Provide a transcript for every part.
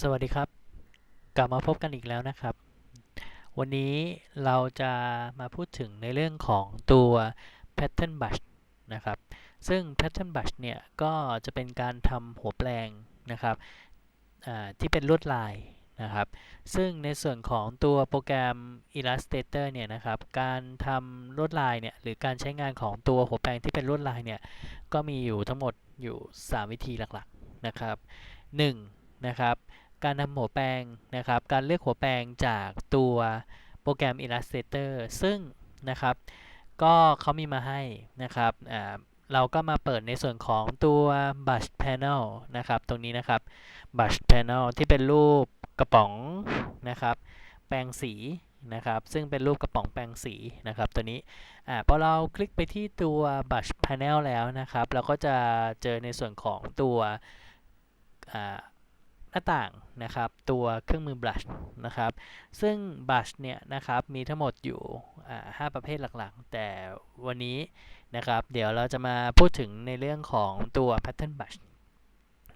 สวัสดีครับ กลับมาพบกันอีกแล้วนะครับ วันนี้เราจะมาพูดถึงในเรื่องของตัว pattern brush นะครับ ซึ่ง pattern brush เนี่ยก็จะเป็นการทำหัวแปลงนะครับที่เป็นลวดลายนะครับ ซึ่งในส่วนของตัวโปรแกรม Illustrator เนี่ยนะครับ การทำลวดลายเนี่ยหรือการใช้งานของตัวหัวแปลงที่เป็นลวดลายเนี่ยก็มีอยู่ทั้งหมดอยู่ 3 วิธีหลักๆนะครับ 1. นะครับ การนำหัวแปลงนะครับ การเลือกหัวแปลงจากตัวโปรแกรม Illustrator ซึ่งนะครับ ก็เขามีมาให้นะครับ เราก็มาเปิดในส่วนของตัว Brush Panel นะครับ ตรงนี้นะครับ Brush Panel ที่เป็นรูปกระป๋องนะครับ แปรงสีนะครับ ซึ่งเป็นรูปกระป๋องแปรงสีนะครับตัวนี้อ่าพอเราคลิกไปที่ตัว Brush Panel แล้วนะครับ เราก็จะเจอในส่วนของตัวอ่า น้าต่างนะครับตัวเครื่องมือบลัชนะครับซึ่งบลัชเนี่ยนะครับมีทั้งหมดอยู่อ่าห้าประเภทหลักๆ แต่วันนี้นะครับเดี๋ยวเราจะมาพูดถึงในเรื่องของตัว pattern brush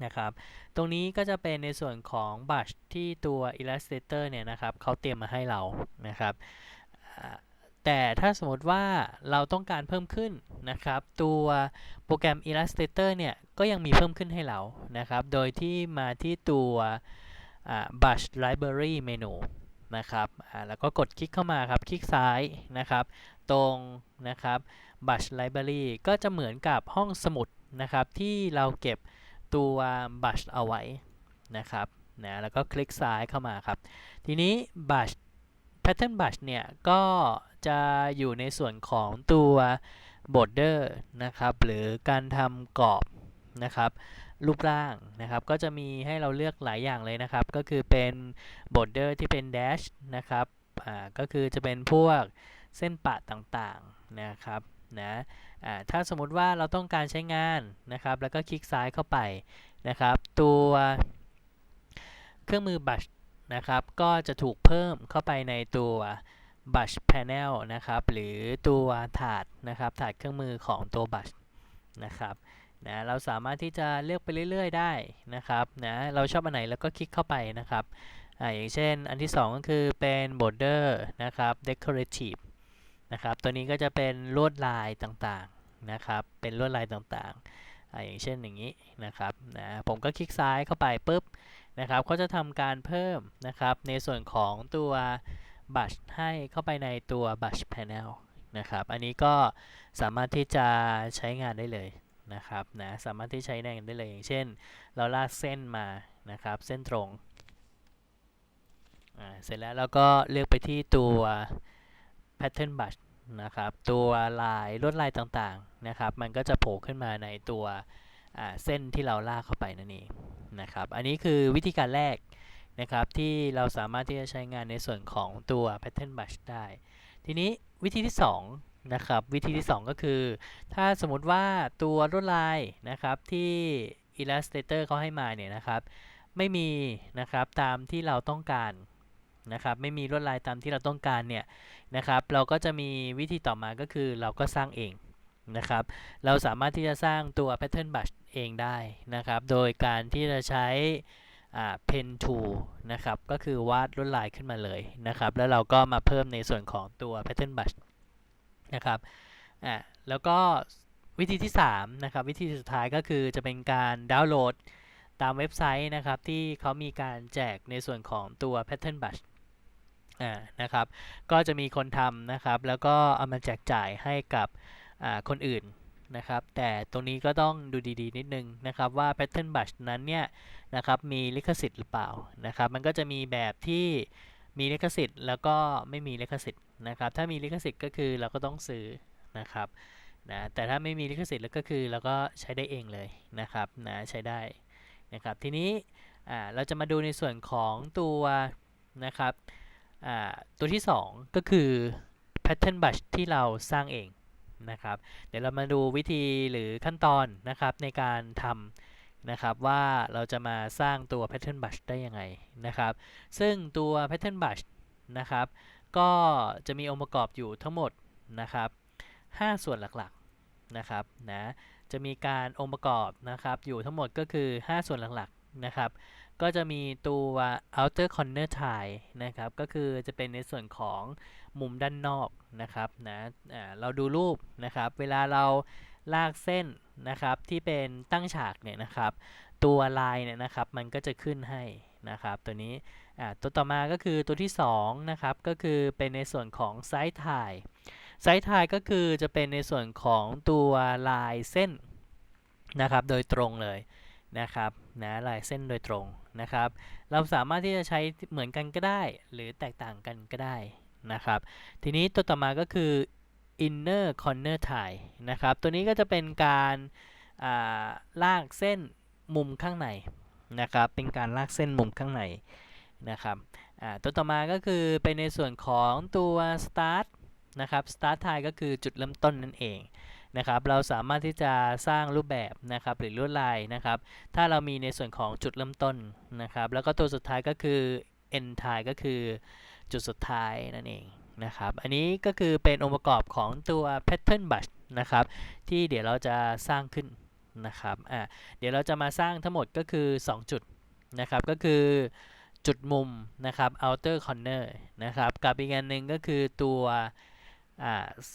นะครับตรงนี้ก็จะเป็นในส่วนของบลัชที่ตัว Illustrator เนี่ยนะครับเขาเตรียมมาให้เรานะครับ แต่ถ้าสมมติว่าเราต้องการเพิ่มขึ้นนะครับ ตัวโปรแกรม Illustrator เนี่ย ก็ยังมีเพิ่มขึ้นให้เรานะครับ โดยที่มาที่ตัว Brush Library Menu นะครับแล้วก็กดคลิกเข้ามาครับ คลิกซ้ายนะครับ ตรงนะครับ Brush Library ก็จะเหมือนกับห้องสมุดนะครับ ที่เราเก็บตัว Brush เอาไว้นะครับนะแล้วก็คลิกซ้ายเข้ามาครับ ทีนี้ Brush Pattern Brush เนี่ยก็จะอยู่ในส่วนของตัว border นะครับหรือการทำกรอบนะครับรูปร่างนะครับก็จะมีให้เราเลือกหลายอย่างเลยนะครับ ก็คือเป็น border ที่เป็น dash นะครับอ่าก็คือจะเป็นพวกเส้นปะต่างๆนะครับนะอ่าถ้าสมมุติว่าเราต้องการใช้งานนะครับ แล้วก็คลิกซ้ายเข้าไปนะครับ ตัวเครื่องมือ brush นะครับ ก็จะถูกเพิ่มเข้าไปในตัว brush panel นะครับ หรือตัวถาดนะครับ ถาดเครื่องมือของตัว brush นะครับนะเราสามารถที่จะเลือกไปเรื่อย ๆ ได้นะครับนะเราชอบอันไหนแล้วก็คลิกเข้าไปนะครับอ่าอย่างเช่นอันที่ 2 ก็คือเป็น border นะครับ decorative นะครับ ตัวนี้ก็จะเป็นลวดลายต่างๆนะครับ เป็นลวดลายต่างๆอ่าอย่างเช่นอย่างนี้นะครับนะผมก็คลิกซ้ายเข้าไปปุ๊บนะครับก็จะทำการเพิ่มนะครับในส่วนของตัว Brush ให้เข้าไปในตัว Brush Panel นะครับ อันนี้ก็สามารถที่จะใช้งานได้เลยนะครับนะสามารถที่ใช้งานได้เลยอย่างเช่น เราลากเส้นมานะครับ เส้นตรงเสร็จแล้วเราก็เลือกไปที่ตัว Pattern Brush นะครับ ตัวลายลวดลายต่างๆนะครับ มันก็จะโผล่ขึ้นมาในตัวเส้นที่เราลากเข้าไปนั่นเอง นะครับ อันนี้คือวิธีการแรกนะครับที่เราสามารถที่จะใช้งานในส่วนของตัว pattern brush ได้ ทีนี้วิธีที่ 2 นะครับ วิธีที่ 2 ก็คือ ถ้าสมมติว่าตัวลวดลายนะครับที่ Illustrator เขาให้มาเนี่ยนะครับไม่มีนะครับตามที่เราต้องการนะครับไม่มีลวดลายตามที่เราต้องการเนี่ยนะครับเราก็จะมีวิธีต่อมาก็คือเราก็สร้างเองนะครับเราสามารถที่จะสร้างตัว pattern brush เองได้นะครับ โดยการที่จะใช้ pen tool นะครับ ก็คือวาดลวดลายขึ้นมาเลยนะครับ แล้วเราก็มาเพิ่มในส่วนของตัว pattern brush นะครับอ่าแล้วก็วิธีที่3นะครับ วิธีสุดท้ายก็คือจะเป็นการดาวน์โหลดตามเว็บไซต์นะครับ ที่เขามีการแจกในส่วนของตัว pattern brush อ่านะครับ ก็จะมีคนทำนะครับ แล้วก็เอามาแจกจ่ายให้กับคนอื่น นะครับ แต่ตรงนี้ก็ต้องดูดีๆ นิดนึงนะครับว่า pattern brush นั้นเนี่ยนะครับมีลิขสิทธิ์หรือเปล่านะครับ มันก็จะมีแบบที่มีลิขสิทธิ์ แล้วก็ไม่มีลิขสิทธิ์นะครับ ถ้ามีลิขสิทธิ์ก็คือเราก็ต้องซื้อนะครับนะแต่ถ้าไม่มีลิขสิทธิ์แล้วก็คือเราก็ใช้ได้เองเลยนะครับนะใช้ได้นะครับ ทีนี้เราจะมาดูในส่วนของตัวนะครับตัวที่ 2 ก็คือ pattern brush ที่เราสร้างเอง นะครับ เดี๋ยวเรามาดูวิธีหรือขั้นตอนนะครับในการทำนะครับว่าเราจะมาสร้างตัว pattern b u s h ได้ยังไงนะครับ ซึ่งตัว pattern b u s h นะครับ ก็จะมีองค์ประกอบอยู่ทั้งหมดนะครับ 5 ส่วนหลักๆนะครับนะจะมีการองค์ประกอบนะครับอยู่ทั้งหมดก็คือ 5 ส่วนหลักๆนะครับ ก็จะมีตัว outer corner tie นะครับ ก็คือจะเป็นในส่วนของมุมด้านนอกนะครับนะเราดูรูปนะครับ เวลาเราลากเส้นนะครับที่เป็นตั้งฉากเนี่ยนะครับ ตัวลายเนี่ยนะครับมันก็จะขึ้นให้นะครับ ตัวนี้ตัวต่อมาก็คือตัวที่2นะครับก็คือเป็นในส่วนของไซส์ถ่ายไซส์ถ่ายก็คือจะเป็นในส่วนของตัวลายเส้นนะครับ โดยตรงเลยนะครับนะลายเส้นโดยตรงนะครับ เราสามารถที่จะใช้เหมือนกันก็ได้ หรือแตกต่างกันก็ได้นะครับ ทีนี้ตัวต่อมาก็คือ inner corner tie นะครับ ตัวนี้ก็จะเป็นการาลากเส้นมุมข้างในนะครับ เป็นการลากเส้นมุมข้างในนะครับตัวต่อมาก็คือเป็นในส่วนของตัว start นะครับ start tie ก็คือจุดเริ่มต้นนั่นเอง นะครับเราสามารถที่จะสร้างรูปแบบนะครับหรือลวดลายนะครับ ถ้าเรามีในส่วนของจุดเริ่มต้นนะครับ แล้วก็ตัวสุดท้ายก็คือ end tie ก็คือจุดสุดท้ายนั่นเองนะครับ อันนี้ก็คือเป็นองค์ประกอบของตัว pattern b u s h นะครับ ที่เดี๋ยวเราจะสร้างขึ้นนะครับอ่าเดี๋ยวเราจะมาสร้างทั้งหมดก็คือ 2 จุดนะครับ ก็คือจุดมุมนะครับ outer corner นะครับ กับอีกอันหนึ่งก็คือตัว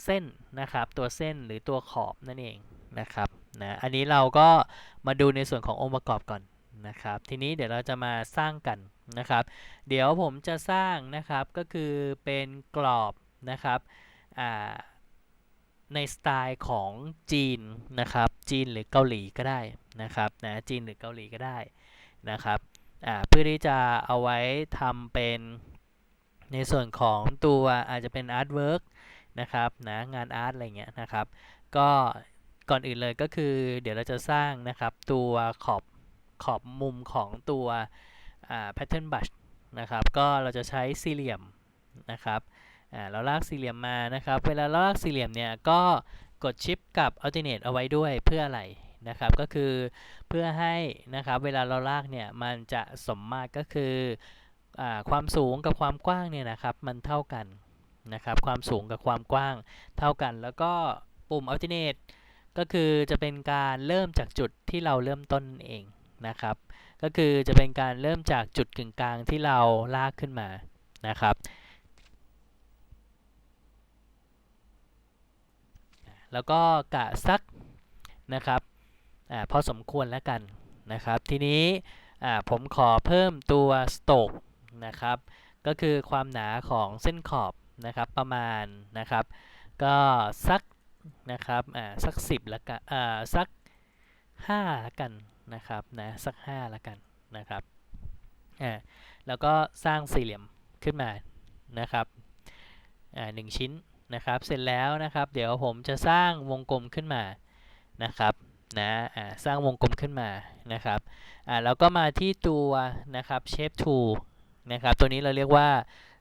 เส้นนะครับตัวเส้นหรือตัวขอบนั่นเองนะครับนะอันนี้เราก็มาดูในส่วนขององค์ประกอบก่อนนะครับทีนี้เดี๋ยวเราจะมาสร้างกันนะครับ เดี๋ยวผมจะสร้างนะครับก็คือเป็นกรอบนะครับในสไตล์ของจีนนะครับจีนหรือเกาหลีก็ได้นะครับนะจีนหรือเกาหลีก็ได้นะครับเพื่อที่จะเอาไว้ทำเป็นในส่วนของตัวอาจจะเป็นอาร์ตเวิร์ก นะครับนะงานอาร์ตอะไรเงี้ยนะครับ ก็ก่อนอื่นเลยก็คือ เดี๋ยวเราจะสร้างนะครับตัวขอบขอบมุมของตัวอ่า pattern brush นะครับ ก็เราจะใช้สี่เหลี่ยมนะครับอ่าเราลากสี่เหลี่ยมมานะครับ เวลาเราลากสี่เหลี่ยมเนี่ยก็กดชิปกับ alternate เอาไว้ด้วยเพื่ออะไรนะครับ ก็คือเพื่อให้นะครับเวลาเราลากเนี่ยมันจะสมมาตรก็คืออความสูงกับความกว้างเนี่ยนะครับมันเท่ากัน นะครับความสูงกับความกว้างเท่ากัน แล้วก็ปุ่ม alternate ก็คือจะเป็นการเริ่มจากจุดที่เราเริ่มต้นเองนะครับ ก็คือจะเป็นการเริ่มจากจุดกึ่งกลางที่เราลากขึ้นมานะครับ แล้วก็กะสักนะครับอพอสมควรแล้วกันนะครับ ทีนี้ผมขอเพิ่มตัวสโตกนะครับ ก็คือความหนาของเส้นขอบ นะครับประมาณนะครับ ก็สักนะครับอ่าสักสิบละกันอ่าสักห้าละกันนะครับนะสักห้าละกันนะครับอ่าแล้วก็สร้างสี่เหลี่ยมขึ้นมานะครับอ่าหนึ่งชิ้นนะครับเสร็จแล้วนะครับเดี๋ยวผมจะสร้างวงกลมขึ้นมานะครับนะอ่าสร้างวงกลมขึ้นมานะครับอ่าแล้วก็มาที่ตัวนะครับ shape tool นะครับตัวนี้เราเรียกว่า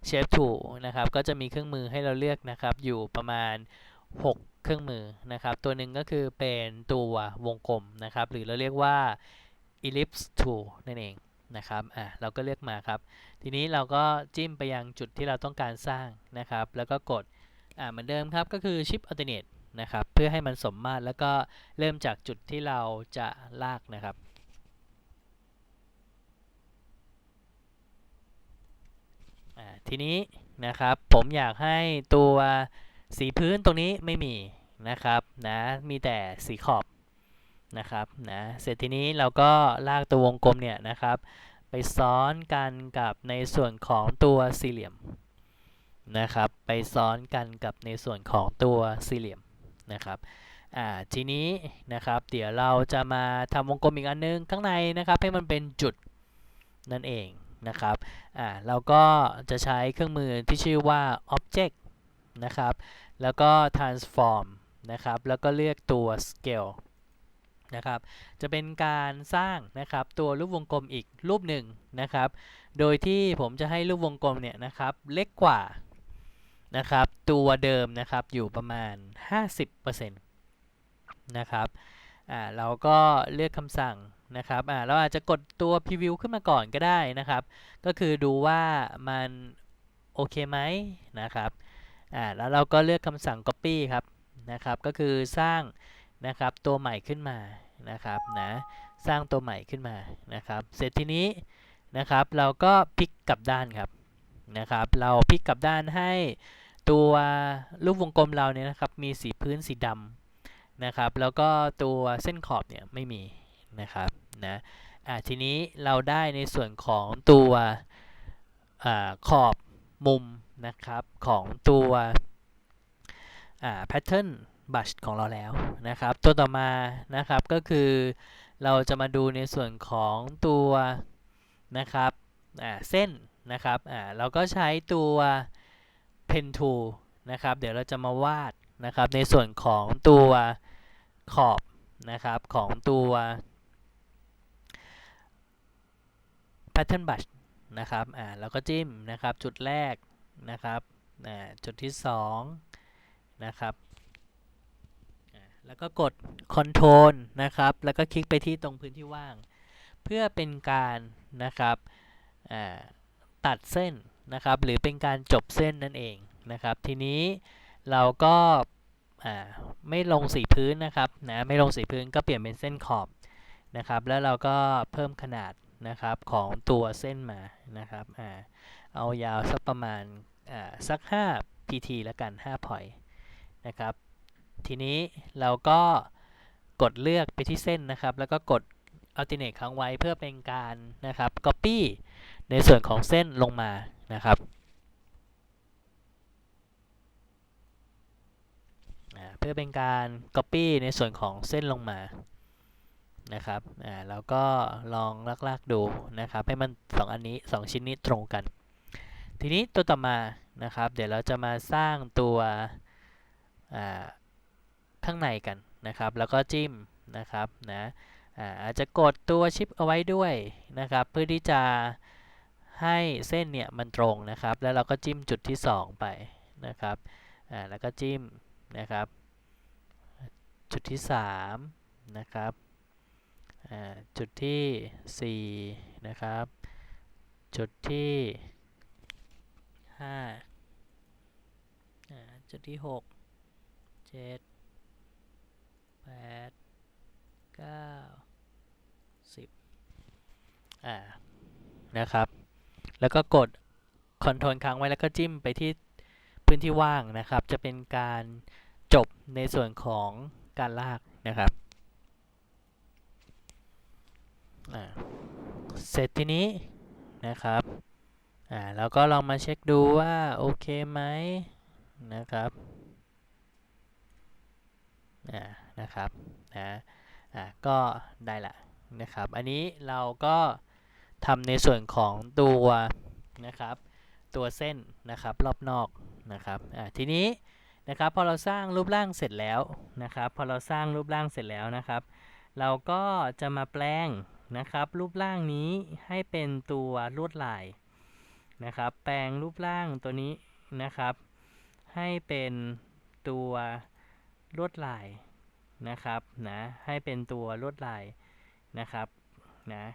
shape t o นะครับก็จะมีเครื่องมือให้เราเลือกนะครับอยู่ประมาณ 6 เครื่องมือนะครับตัวหนึ่งก็คือเป็นตัววงกลมนะครับหรือเราเรียกว่า ellipse tool นั่นเองนะครับอะเราก็เลือกมาครับ ทีนี้เราก็จิ้มไปยังจุดที่เราต้องการสร้างนะครับ แล้วก็กดอ่าเหมือนเดิมครับก็คือ shift alternate นะครับเพื่อให้มันสมมาตรแล้วก็เริ่มจากจุดที่เราจะลากนะครับ ทีนี้นะครับผมอยากให้ตัวสีพื้นตรงนี้ไม่มีนะครับนะมีแต่สีขอบนะครับนะเสร็จทีนี้เราก็ลากตัววงกลมเนี่ยนะครับไปซ้อนกันกับในส่วนของตัวสี่เหลี่ยมนะครับไปซ้อนกันกับในส่วนของตัวสี่เหลี่ยมนะครับอ่าทีนี้นะครับเดี๋ยวเราจะมาทำวงกลมอีกอันนึงข้างในนะครับให้มันเป็นจุดนั่นเอง นะครับอ่าเราก็จะใช้เครื่องมือที่ชื่อว่า object นะครับ แล้วก็ transform นะครับ แล้วก็เลือกตัว scale นะครับ จะเป็นการสร้างนะครับตัวรูปวงกลมอีกรูปหนึ่งนะครับ โดยที่ผมจะให้รูปวงกลมเนี่ยนะครับเล็กกว่านะครับตัวเดิมนะครับอยู่ประมาณ 50%นะครับอ่าเราก็เลือกคำสั่ง นะครับอ่าเราอาจจะกดตัว preview ขึ้นมาก่อนก็ได้นะครับ ก็คือดูว่ามันโอเคไหมนะครับอ่าแล้วเราก็เลือกคำสั่ง copy ครับนะครับ ก็คือสร้างนะครับตัวใหม่ขึ้นมานะครับนะสร้างตัวใหม่ขึ้นมานะครับ เสร็จทีนี้นะครับเราก็พลิกกลับด้านครับนะครับ เราพลิกกลับด้านให้ตัวรูปวงกลมเราเนี่ยนะครับมีสีพื้นสีดำนะครับ แล้วก็ตัวเส้นขอบเนี่ยไม่มี นะครับนะอ่าทีนี้เราได้ในส่วนของตัวอาขอบมุมนะครับของตัวแพทเทิร์นบัชของเราแล้วนะครับ ตัวต่อมานะครับก็คือเราจะมาดูในส่วนของตัวนะครับเส้นนะครับเราก็ใช้ตัว pen tool นะครับ เดี๋ยวเราจะมาวาดนะครับในส่วนของตัวขอบนะครับของตัว pattern brush นะครับอ่าเราก็จิ้มนะครับจุดแรกนะครับอ่าจุดที่ 2 นะครับแล้วก็กด Ctrl นะครับ แล้วก็คลิกไปที่ตรงพื้นที่ว่าง เพื่อเป็นการนะครับตัดเส้นนะครับ หรือเป็นการจบเส้นนั่นเองนะครับ ทีนี้เราก็ไม่ลงสีพื้นนะครับนะไม่ลงสีพื้นก็เปลี่ยนเป็นเส้นขอบนะครับ แล้วเราก็เพิ่มขนาด นะครับของตัวเส้นมานะครับอเอายาวสักประมาณสัก 5 pt แล้วกัน 5 point นะครับ ทีนี้เราก็กดเลือกไปที่เส้นนะครับ แล้วก็กด alternate ค้างไว้เพื่อเป็นการนะครับ copy ในส่วนของเส้นลงมานะครับเพื่อเป็นการ copy ในส่วนของเส้นลงมา นะครับอ่าแล้วก็ลองลากๆดูนะครับให้มัน 2 อันนี้ 2 ชิ้นนี้ตรงกัน ทีนี้ตัวต่อมานะครับ เดี๋ยวเราจะมาสร้างตัวข้างในกันนะครับ แล้วก็จิ้มนะครับนะอาจจะกดตัวชิปเอาไว้ด้วยนะครับ เพื่อที่จะให้เส้นเนี่ยมันตรงนะครับ แล้วเราก็จิ้มจุดที่ 2 ไปนะครับแล้วก็จิ้มนะครับ จุดที่ 3 นะครับ จุดที่ 4 นะครับ จุดที่ 5 จุดที่ 6 7แปดเก้าสิบอ่านะครับ แล้วก็กดคอนโทรลค้างไว้แล้วก็จิ้มไปที่พื้นที่ว่างนะครับ จะเป็นการจบในส่วนของการลากนะครับ เสร็จทีนี้นะครับอ่าแล้วก็ลองมาเช็คดูว่าโอเคไหมนะครับอ่านะครับนะอ่าก็ได้ละนะครับอันนี้เราก็ทำในส่วนของตัวนะครับตัวเส้นนะครับรอบนอกนะครับอ่าทีนี้นะครับพอเราสร้างรูปร่างเสร็จแล้วนะครับพอเราสร้างรูปร่างเสร็จแล้วนะครับ เราก็จะมาแปลง นะครับ รูปร่างนี้ให้เป็นตัวลวดลายนะครับ แปลงรูปร่างตัวนี้นะครับ ให้เป็นตัวลวดลายนะครับนะให้เป็นตัวลวดลายนะครับนะ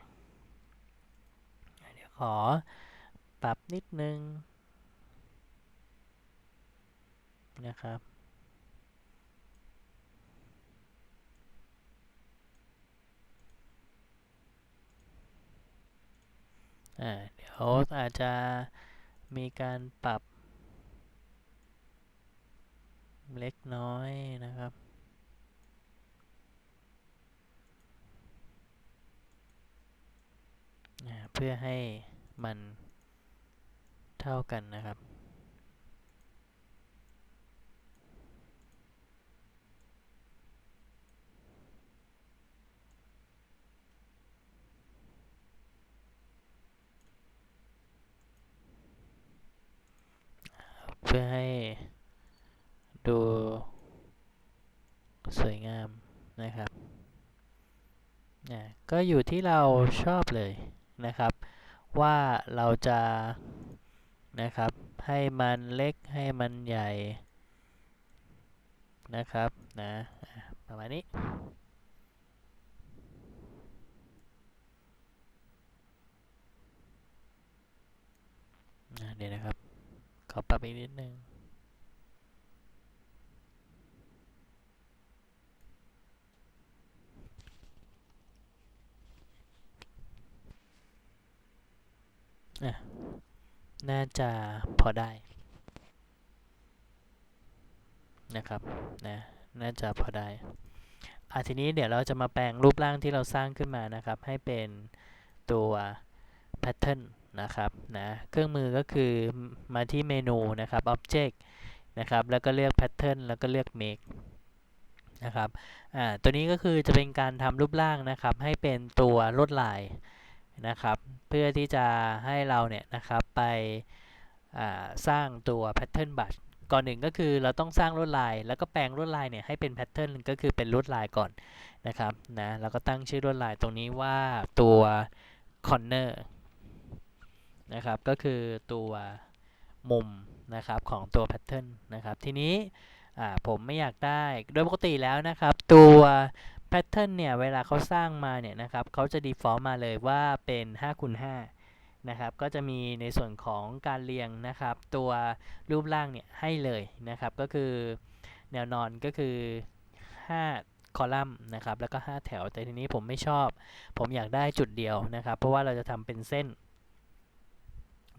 เดี๋ยวขอปรับนิดนึงนะครับ เดี๋ยวอาจจะมีการปรับ เล็กน้อยนะครับเพื่อให้มันเท่ากันนะครับ เพื่อให้ดูสวยงามนะครับก็อยู่ที่เราชอบเลยนะครับ ว่าเราจะนะครับให้มันเล็กให้มันใหญ่นะครับนะประมาณนี้เดี๋ยวนะครับ ขอปรับอีกนิดนึงอะน่าจะพอได้นะครับนะน่าจะพอได้อะทีนี้เดี๋ยวเราจะมาแปลงรูปร่างที่เราสร้างขึ้นมานะครับ ให้เป็นตัว pattern นะครับนะเครื่องมือก็คือมาที่เมนูนะครับ object นะครับแล้วก็เลือก pattern แล้วก็เลือก make นะครับอ่าตัวนี้ก็คือจะเป็นการทำรูปร่างนะครับ ให้เป็นตัวลวดลายนะครับ เพื่อที่จะให้เราเนี่ยนะครับไปสร้างตัว pattern brush ก่อนหนึ่งก็คือเราต้องสร้างลวดลาย แล้วก็แปลงลวดลายเนี่ยให้เป็น pattern ก็คือเป็นลวดลายก่อนนะครับนะแล้วก็ตั้งชื่อลวดลายตรงนี้ว่าตัว corner น นะครับ ก็คือตัวมุมนะครับของตัว pattern นนะครับ ทีนี้ผมไม่อยากได้ โดยปกติแล้วนะครับ ตัว pattern เนี่ย เวลาเขาสร้างมาเนี่ยนะครับเขาจะ default มาเลยว่าเป็น5คูณ5นะครับ ก็จะมีในส่วนของการเรียงนะครับ ตัวรูปร่างเนี่ยให้เลยนะครับ ก็คือแนวนอนก็คือ 5 คอลัมน์นะครับ แล้วก็ 5 แถว แต่ทีนี้ผมไม่ชอบ ผมอยากได้จุดเดียวนะครับ เพราะว่าเราจะทำเป็นเส้น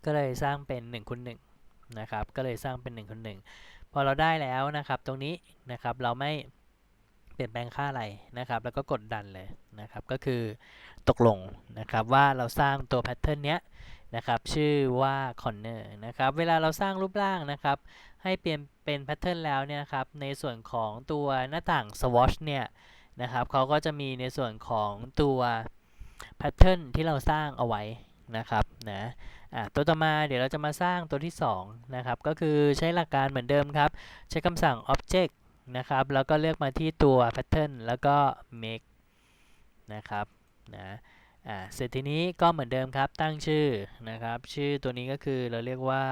ก็เลยสร้างเป็น1คูณ1นะครับ ก็เลยสร้างเป็น1คูณ1พอเราได้แล้วนะครับ ตรงนี้นะครับเราไม่เปลี่ยนแปลงค่าอะไรนะครับ แล้วก็กดดันเลยนะครับ ก็คือตกลงนะครับว่าเราสร้างตัวแพทเทิร์นเนี้ยนะครับ ชื่อว่า corner นะครับ เวลาเราสร้างรูปร่างนะครับ ให้เปลี่ยนเป็นแพทเทิร์นแล้วเนี่ยครับ ในส่วนของตัวหน้าต่าง swatch เนี่ยนะครับเขาก็จะมีในส่วนของตัวแพทเทิร์นที่เราสร้างเอาไว้นะครับนะ ตัวต่อมาเดี๋ยวเราจะมาสร้างตัวที่2นะครับก็คือใช้หลักการเหมือนเดิมครับ ใช้คำสั่ง object นะครับแล้วก็เลือกมาที่ตัว pattern แล้วก็ make นะครับนะอ่าเสร็จทีนี้ก็เหมือนเดิมครับตั้งชื่อนะครับ ชื่อตัวนี้ก็คือเราเรียกว่า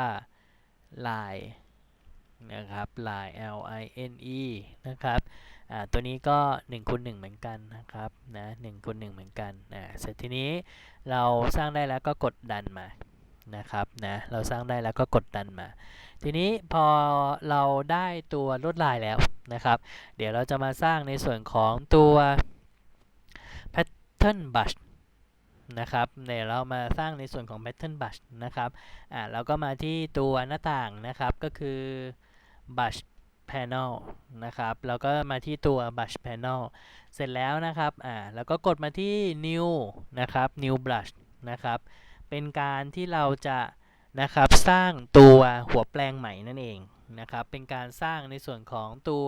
line นะครับ line l i n e นะครับอ่าตัวนี้ก็1คูณ1เหมือนกันนะครับนะ1คูณ1เหมือนกันอ่าเสร็จทีนี้เราสร้างได้แล้วก็กดดันมา นะครับนะเราสร้างได้แล้วก็กดดันมา ทีนี้พอเราได้ตัวลวดลายแล้วนะครับ เดี๋ยวเราจะมาสร้างในส่วนของตัว pattern brush นะครับเดี๋ยวเรามาสร้างในส่วนของ pattern brush นะครับอ่าเราก็มาที่ตัวหน้าต่างนะครับก็คือ brush panel นะครับแล้วก็มาที่ตัว brush panel เสร็จแล้วนะครับอ่าแล้วก็กดมาที่ new นะครับ new brush นะครับ เป็นการที่เราจะนะครับสร้างตัวหัวแปลงใหม่นั่นเองนะครับ เป็นการสร้างในส่วนของตัว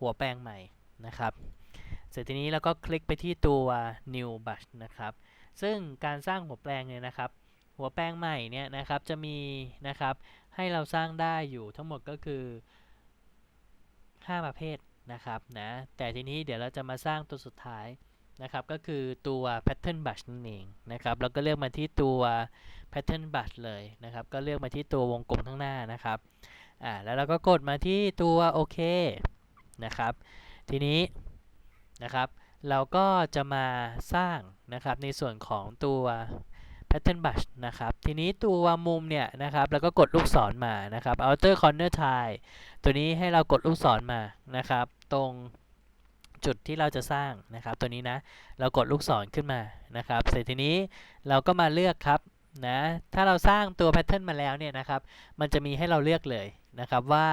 หัวแปลงใหม่นะครับ เสร็จทีนี้เราก็คลิกไปที่ตัว new brush นะครับ ซึ่งการสร้างหัวแปลงเนี่ยนะครับ หัวแปลงใหม่เนี่ยนะครับจะมีนะครับให้เราสร้างได้อยู่ทั้งหมดก็คือ 5 ประเภทนะครับนะแต่ทีนี้เดี๋ยวเราจะมาสร้างตัวสุดท้าย นะครับก็คือตัว pattern brush นั่นเองนะครับแล้วก็เลือกมาที่ตัว pattern brush เลยนะครับ ก็เลือกมาที่ตัววงกลมข้างหน้านะครับอ่าแล้วเราก็กดมาที่ตัวโอเคนะครับ ทีนี้นะครับเราก็จะมาสร้างนะครับในส่วนของตัว pattern brush นะครับ ทีนี้ตัวมุมเนี่ยนะครับแล้วก็กดลูกศรมานะครับ outer corner tile ตัวนี้ให้เรากดลูกศรมานะครับ ตรง จุดที่เราจะสร้างนะครับ ตัวนี้นะเรากดลูกศรขึ้นมานะครับ เสร็จทีนี้เราก็มาเลือกครับนะถ้าเราสร้างตัวแพทเทิร์นมาแล้วเนี่ยนะครับ มันจะมีให้เราเลือกเลยนะครับว่า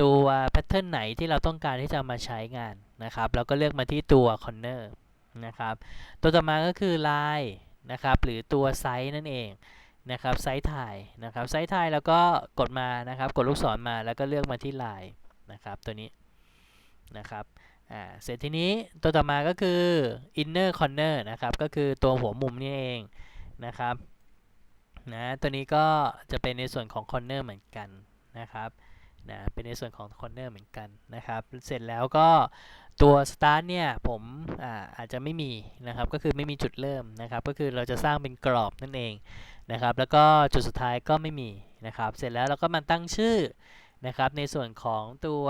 ตัวแพทเทิร์นไหนที่เราต้องการที่จะมาใช้งานนะครับเราก็เลือกมาที่ตัวคอนเนอร์นะครับตัวต่อมาก็คือลายนะครับหรือตัวไซส์นั่นเองนะครับไซส์ถ่ายนะครับไซส์ถ่ายแล้วก็กดมานะครับ กดลูกศรมาแล้วก็เลือกมาที่ลายนะครับตัวนี้นะครับ อ่าเสร็จทีนี้ตัวต่อมาก็คือ inner corner นะครับ ก็คือตัวหัวมุมนี่เองนะครับนะตัวนี้ก็จะเป็นในส่วนของ corner เหมือนกันนะครับนะเป็นในส่วนของ corner เหมือนกันนะครับ เสร็จแล้วก็ตัว start เนี่ยผมอาอาจจะไม่มีนะครับ ก็คือไม่มีจุดเริ่มนะครับ ก็คือเราจะสร้างเป็นกรอบนั่นเองนะครับ แล้วก็จุดสุดท้ายก็ไม่มีนะครับ เสร็จแล้วเราก็มาตั้งชื่อนะครับในส่วนของตัว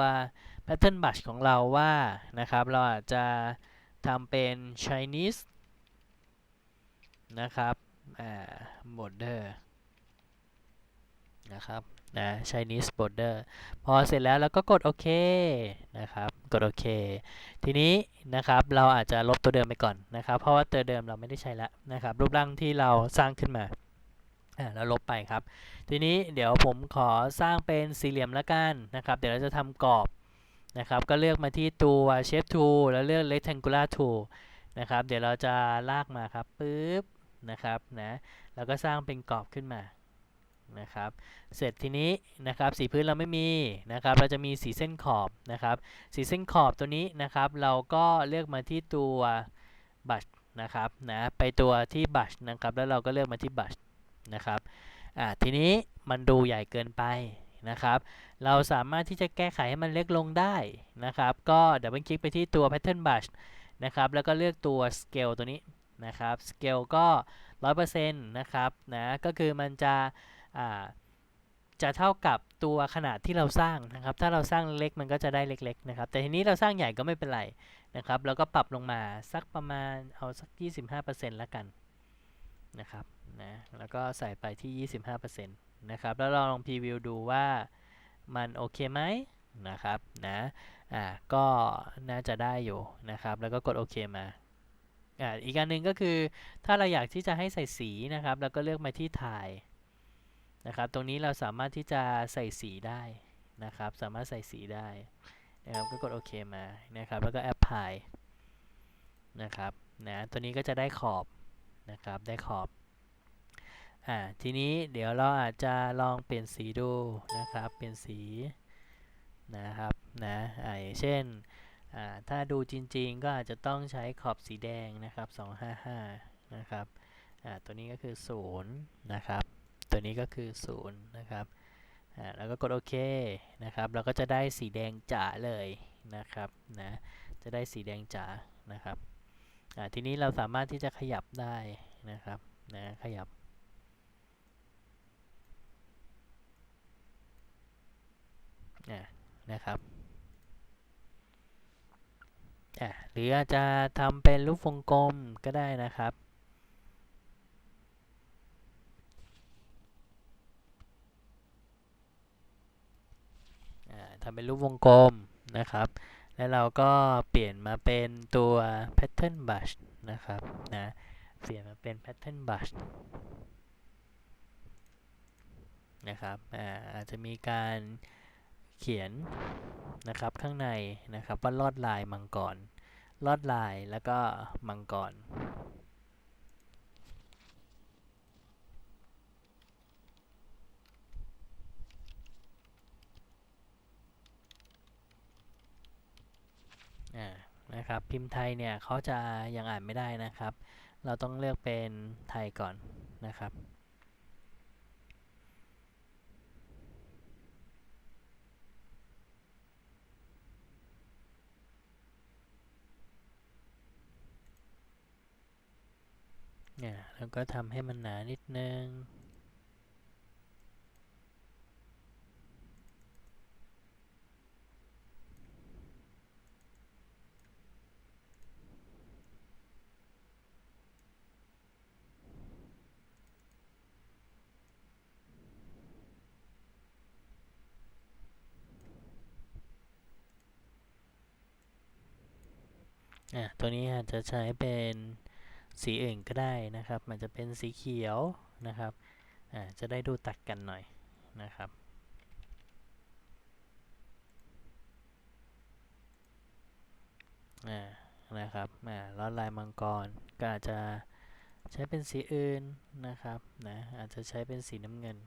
pattern brush ของเราว่านะครับ เราอาจจะทำเป็น Chinese นะครับอ่า border นะครับนะ Chinese border พอเสร็จแล้วเราก็กดโอเคนะครับ กดโอเค ทีนี้นะครับเราอาจจะลบตัวเดิมไปก่อนนะครับ เพราะว่าตัวเดิมเราไม่ได้ใช้แล้วนะครับ รูปร่างที่เราสร้างขึ้นมาอ่าแล้วลบไปครับ ทีนี้เดี๋ยวผมขอสร้างเป็นสี่เหลี่ยมละกันนะครับ เดี๋ยวเราจะทำกรอบ นะครับ ก็เลือกมาที่ตัว shape tool แล้วเลือก rectangular tool นะครับ เดี๋ยวเราจะลากมาครับปึ๊บนะครับนะแล้วก็สร้างเป็นกรอบขึ้นมานะครับ เสร็จทีนี้นะครับสีพื้นเราไม่มีนะครับ เราจะมีสีเส้นขอบนะครับ สีเส้นขอบตัวนี้นะครับ เราก็เลือกมาที่ตัวบัชนะครับนะไปตัวที่บัชนะครับ แล้วเราก็เลือกมาที่บัชนะครับอ่าทีนี้มันดูใหญ่เกินไป นะครับ เราสามารถที่จะแก้ไขให้มันเล็กลงได้นะครับ ก็ดับเบิลคลิกไปที่ตัว pattern brush นะครับ แล้วก็เลือกตัว scale ตัวนี้นะครับ scale ก็ 100%นะครับนะก็คือมันจะจะเท่ากับตัวขนาดที่เราสร้างนะครับ ถ้าเราสร้างเล็กมันก็จะได้เล็ก ๆ นะครับ แต่ทีนี้เราสร้างใหญ่ก็ไม่เป็นไรนะครับ แล้วก็ปรับลงมาสักประมาณเอาสัก 25%แล้วกันนะครับนะแล้วก็ใส่ไปที่ 25% นะครับ แล้วเราลองพรีวิวดูว่ามันโอเคไหมนะครับนะอ่าก็น่าจะได้อยู่นะครับ แล้วก็กดโอเคมาอ่าอีกอันหนึ่งก็คือถ้าเราอยากที่จะให้ใส่สีนะครับเราก็เลือกมาที่ถ่ายนะครับ ตรงนี้เราสามารถที่จะใส่สีได้นะครับ สามารถใส่สีได้นะครับก็กดโอเคมานะครับ แล้วก็แอปพลายนะครับนะตัวนี้ก็จะได้ขอบนะครับได้ขอบ อ่าทีนี้เดี๋ยวเราอาจจะลองเปลี่ยนสีดูนะครับ เปลี่ยนสีนะครับนะอ่าอย่างเช่นอ่าถ้าดูจริงๆ ก็อาจจะต้องใช้ขอบสีแดงนะครับ 255 นะครับอ่าตัวนี้ก็คือ 0 นะครับ ตัวนี้ก็คือ 0 นะครับอ่าแล้วก็กดโอเคนะครับ เราก็จะได้สีแดงจ๋าเลยนะครับนะจะได้สีแดงจ๋านะครับอ่าทีนี้เราสามารถที่จะขยับได้นะครับนะขยับอ่า นะครับอ่าหรืออาจจะทำเป็นรูปวงกลมก็ได้นะครับอ่าทำเป็นรูปวงกลมนะครับ แล้วเราก็เปลี่ยนมาเป็นตัว pattern brush นะครับนะเปลี่ยนมาเป็น pattern brush นะครับอ่าอาจจะมีการ ขียนนะครับข้างในนะครับว่าลอดลายมังกร ลอดลายแล้วก็มังกรอ่านะครับพิมพ์ไทยเนี่ยเขาจะยังอ่านไม่ได้นะครับ เราต้องเลือกเป็นไทยก่อนนะครับ เนี่ย แล้วก็ทำให้มันหนานิดนึง อะ ตัวนี้อาจจะใช้เป็น สีอื่นก็ได้นะครับ มันจะเป็นสีเขียวนะครับอ่าจะได้ดูตัดกันหน่อยนะครับอ่านะครับอ่าลอดลายมังกรก็อาจจะใช้เป็นสีอื่นนะครับนะอาจจะใช้เป็นสีน้ำเงิน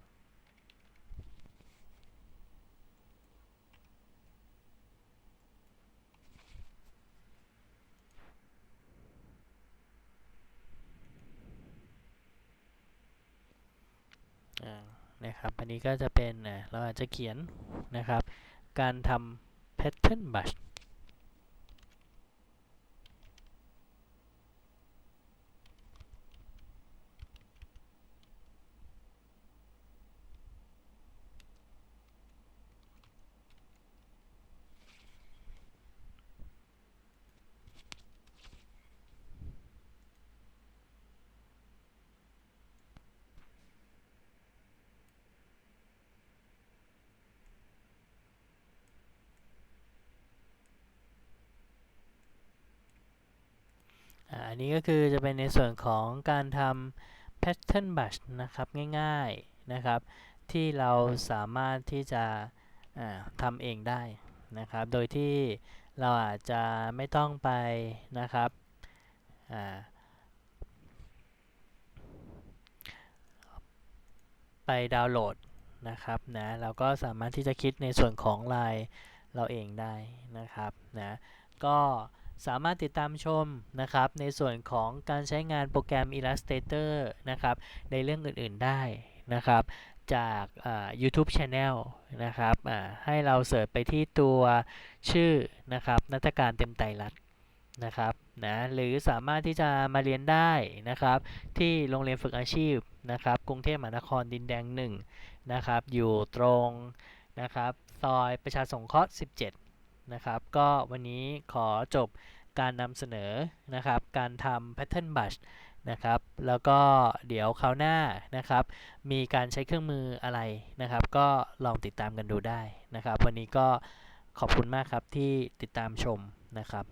อ่า นะครับ อันนี้ก็จะเป็นเราอาจจะเขียนนะครับ การทำ pattern brush นนี้ก็คือจะเป็นในส่วนของการทำ Pattern Brush นะครับง่ายๆนะครับ ที่เราสามารถที่จะทำเองได้นะครับ โดยที่เราอาจจะไม่ต้องไปนะครับไปดาวน์โหลดนะครับนะเราก็สามารถที่จะคิดในส่วนของลายเราเองได้นะครับนะก็ สามารถติดตามชมนะครับในส่วนของการใช้งานโปรแกรม Illustrator นะครับในเรื่องอื่นๆได้นะครับจากา YouTube Channel นะครับให้เราเสิร์ชไปที่ตัวชื่อนะครับนัตการเต็มไตรัตน์นะครับนะหรือสามารถที่จะมาเรียนได้นะครับที่โรงเรียนฝึกอาชีพนะครับกรุงเทพมหานครดินแดง1นะครับอยู่ตรงนะครับซอยประชาสงเคราะห์ 17 นะครับ ก็วันนี้ขอจบการนำเสนอนะครับ การทำ Pattern Brush นะครับ แล้วก็เดี๋ยวคราวหน้านะครับ มีการใช้เครื่องมืออะไรนะครับ ก็ลองติดตามกันดูได้นะครับ วันนี้ก็ขอบคุณมากครับที่ติดตามชมนะครับ